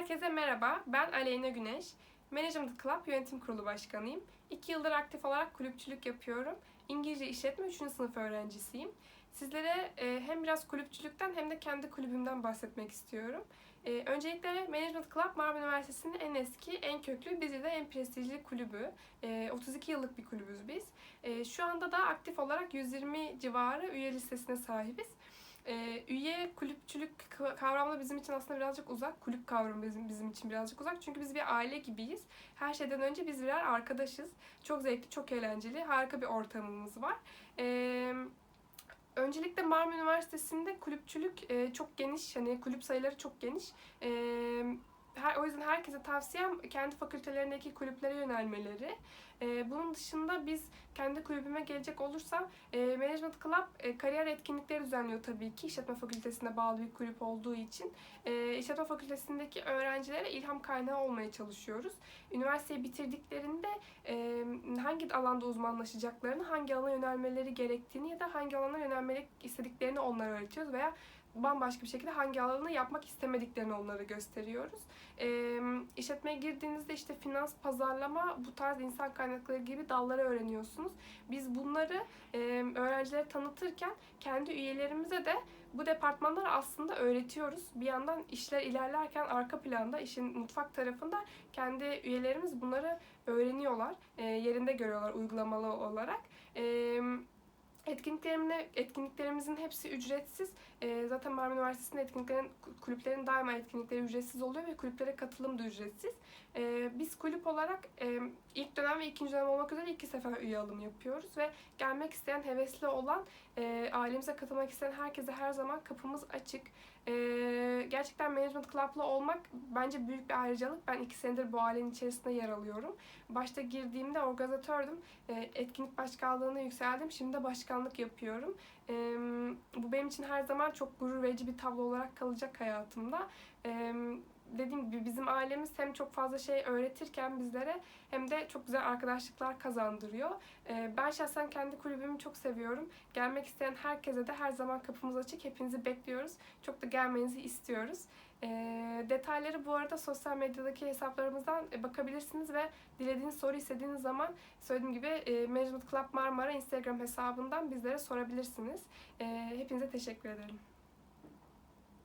Herkese merhaba, ben Aleyna Güneş. Management Club Yönetim Kurulu Başkanıyım. İki yıldır aktif olarak kulüpçülük yapıyorum. İngilizce işletme 3. sınıf öğrencisiyim. Sizlere e, hem biraz kulüpçülükten hem de kendi kulübümden bahsetmek istiyorum. E, öncelikle Management Club Marmara Üniversitesi'nin en eski, en köklü, bizi de en prestijli kulübü. E, 32 yıllık bir kulübüz biz. E, şu anda da aktif olarak 120 civarı üye listesine sahibiz. E, üye kulüpçülük ka- kavramı bizim için aslında birazcık uzak. Kulüp kavramı bizim, bizim için birazcık uzak. Çünkü biz bir aile gibiyiz. Her şeyden önce biz birer arkadaşız. Çok zevkli, çok eğlenceli, harika bir ortamımız var. E, öncelikle Marmara Üniversitesi'nde kulüpçülük e, çok geniş. Hani kulüp sayıları çok geniş. E, yüzden herkese tavsiyem kendi fakültelerindeki kulüplere yönelmeleri. E, bunun dışında biz kendi kulübüme gelecek olursam e, Management Club e, kariyer etkinlikleri düzenliyor tabii ki işletme fakültesine bağlı bir kulüp olduğu için. E, işletme fakültesindeki öğrencilere ilham kaynağı olmaya çalışıyoruz. Üniversiteyi bitirdiklerinde e, hangi alanda uzmanlaşacaklarını, hangi alana yönelmeleri gerektiğini ya da hangi alana yönelmek istediklerini onlara öğretiyoruz veya bambaşka bir şekilde hangi alanı yapmak istemediklerini onlara gösteriyoruz. E, işletmeye girdiğinizde işte finans, pazarlama, bu tarz insan kaynakları gibi dalları öğreniyorsunuz. Biz bunları e, öğrencilere tanıtırken kendi üyelerimize de bu departmanları aslında öğretiyoruz. Bir yandan işler ilerlerken arka planda, işin mutfak tarafında kendi üyelerimiz bunları öğreniyorlar. E, yerinde görüyorlar uygulamalı olarak. E, Etkinliklerimine, etkinliklerimizin hepsi ücretsiz. Ee, zaten Marmara Üniversitesi'nde etkinliklerin, kulüplerin daima etkinlikleri ücretsiz oluyor ve kulüplere katılım da ücretsiz. Ee, biz kulüp olarak e, ilk dönem ve ikinci dönem olmak üzere iki sefer üye alım yapıyoruz ve gelmek isteyen, hevesli olan, e, ailemize katılmak isteyen herkese her zaman kapımız açık. E, gerçekten Management Club'la olmak bence büyük bir ayrıcalık. Ben iki senedir bu ailenin içerisinde yer alıyorum. Başta girdiğimde organizatördüm. E, etkinlik başkanlığına yükseldim. Şimdi de başkanlık yapıyorum. E, bu benim için her zaman çok gurur verici bir tablo olarak kalacak hayatımda. E, dediğim gibi bizim ailemiz hem çok fazla şey öğretirken bizlere hem de çok güzel arkadaşlıklar kazandırıyor. Ee, Ben şahsen kendi kulübümü çok seviyorum. Gelmek isteyen herkese de her zaman kapımız açık. Hepinizi bekliyoruz. Çok da gelmenizi istiyoruz. Ee, detayları bu arada sosyal medyadaki hesaplarımızdan e, bakabilirsiniz ve dilediğiniz soru istediğiniz zaman söylediğim gibi e, Management Club Marmara Instagram hesabından bizlere sorabilirsiniz. Ee, hepinize teşekkür ederim.